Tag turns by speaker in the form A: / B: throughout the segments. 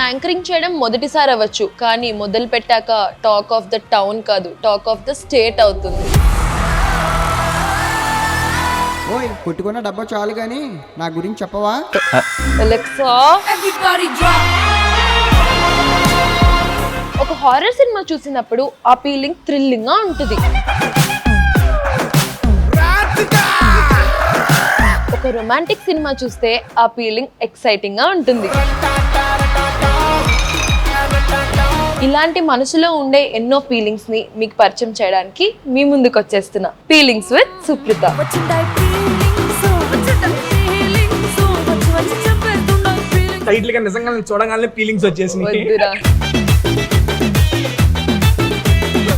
A: నేను యాంకరింగ్ చేయడం మొదటిసారి అవ్వచ్చు కానీ మొదలు పెట్టాక టాక్ ఆఫ్ ద టౌన్ కాదు టాక్ ఆఫ్ ద స్టేట్ అవుతుంది.
B: ఓయ్ కొట్టుకున్న డబ్బా చాలు కానీ నా గురించి చెప్పవా?
A: అలెక్సా? ఒక హారర్ సినిమా చూసినప్పుడు ఆ ఫీలింగ్ థ్రిల్లింగ్గా ఉంటుంది ఒక రొమాంటిక్ సినిమా చూస్తే ఆ ఫీలింగ్ ఎక్సైటింగ్గా ఉంటుంది ఇలాంటి మనసులో ఉండే ఎన్నో ఫీలింగ్స్ని మీకు పరిచయం చేయడానికి మీ ముందుకు వచ్చేస్తున్నా ఫీలింగ్స్ విత్ సుప్రీత.
C: టైటిల్గా నిజంగా నేను చూడగానే ఫీలింగ్స్ వచ్చేసినాయి.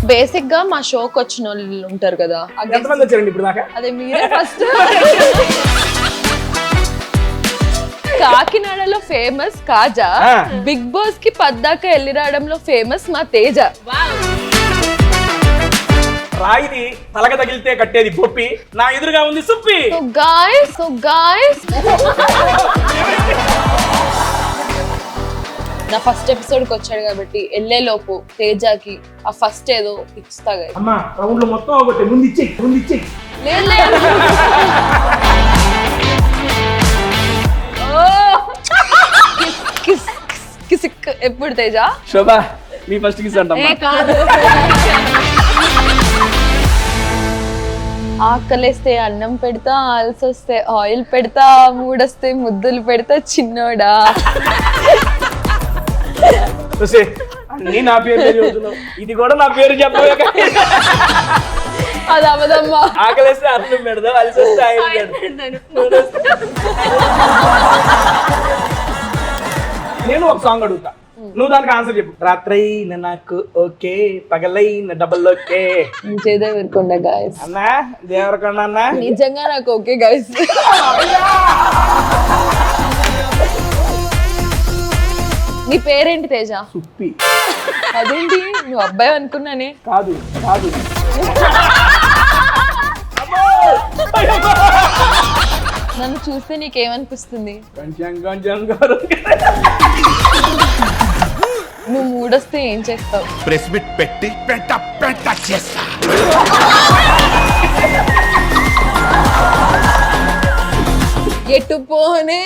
A: బేసిక్గా మా షోకి వచ్చిన వాళ్ళు ఉంటారు కదా. ఆ guest-
C: ఎంతమంది వచ్చారండి ఇప్పుడు దాకా?
A: అదే మీరే ఫస్ట్ కాకినాడలో ఫేమస్ కాజా. బిగ్ బాస్కి పద్దాక వెళ్ళి రావడంలో ఫేమస్ మా తేజ
C: రాయిది తలక తగిలితే కట్టేది బొప్పి నా ఎదురుగా ఉంది సుప్పి
A: సో గాయస్ సో గాయస్ నా ఫస్ట్ ఎపిసోడ్కి వచ్చాడు కాబట్టి వెళ్ళే లోపు తేజకి ఆ ఫస్ట్ ఏదో ఇస్తా guys.
C: అమ్మా రౌండ్లో మొత్తం ఒకటి ముందు ఇచ్చి ముందు ఇచ్చి
A: లేదు లేదు. ఎప్పుడు తేజ?
C: శోభా మీ ఫస్ట్ కిస్
A: కాదు. ఆకలేస్తే అన్నం పెడతా ఆల్సొస్తే ఆయిల్ పెడతా మూడొస్తే ముద్దులు పెడతా చిన్నోడా.
C: అన్ని నా పేరు ఇది కూడా నా పేరు చెప్పవే. కానీ.
A: అది అవదమ్మా
C: ఆకలేస్తే అన్నం పెడదాం అలిసి వస్తే ఆయిల్ పెడదాం నేను ఒక సాంగ్ అడుగుతా. నువ్వు దానికి ఆన్సర్ చెప్పు. రాత్రై నాకు ఓకే పగలై డబల్ ఓకే.
A: చేదే విరుకుండా గాయస్
C: అన్నా దేవరకొండ అన్నా?
A: నిజంగా నాకు ఓకే గాయస్ నీ పేరేంటి తేజ?
C: సుప్పి.
A: అదేంటి? నువ్వు అబ్బాయి అనుకున్నానే.
C: కాదు కాదు.
A: నన్ను చూస్తే నీకేమనిపిస్తుంది?
C: కొంచెం కొంచెం
A: మూడొస్తే ఏం చేస్తావు?
D: ప్రెస్ బిట్ పెట్టి పెట్ట పెట్ట చేస్తా.
A: ఎటు పోనే?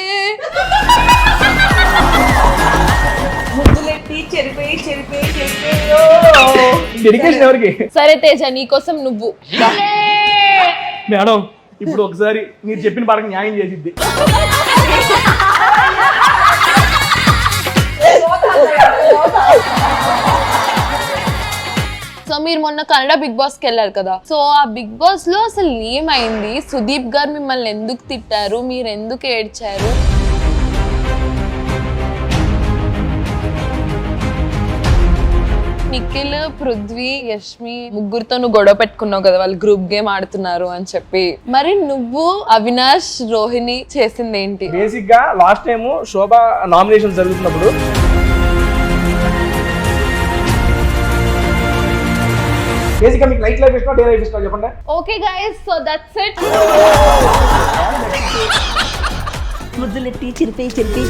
C: డెడికేషన్ ఎవరికి?
A: సరే తేజ నీకోసం నువ్వు.
C: మేడం ఇప్పుడు ఒకసారి మీరు చెప్పిన పరంగా న్యాయం చేసిద్ది.
A: మీరు మొన్న కన్నడ బిగ్ బాస్కి వెళ్ళారు కదా. సో ఆ బిగ్ బాస్లో అసలు ఏమైంది? సుదీప్ గారు మిమ్మల్ని ఎందుకు తిట్టారు? మీరు ఎందుకు ఏడ్చారు? నిఖిల్ పృథ్వీ యష్మి ముగ్గురితో నువ్వు గొడవ పెట్టుకున్నావు కదా వాళ్ళు గ్రూప్ గేమ్ ఆడుతున్నారు అని చెప్పి. మరి నువ్వు అవినాష్ రోహిణి చేసింది ఏంటి
C: బేసిక్గా లాస్ట్ టైం శోభ నామినేషన్ జరుగుతున్నప్పుడు బేసిక్గా మీకు లైట్ లైఫ్ ఇష్టం డే లైఫ్ ఇష్టం చెప్పండి?
A: Okay guys so that's it
E: ముద్దులెట్టి చిరిపి చిరిపి.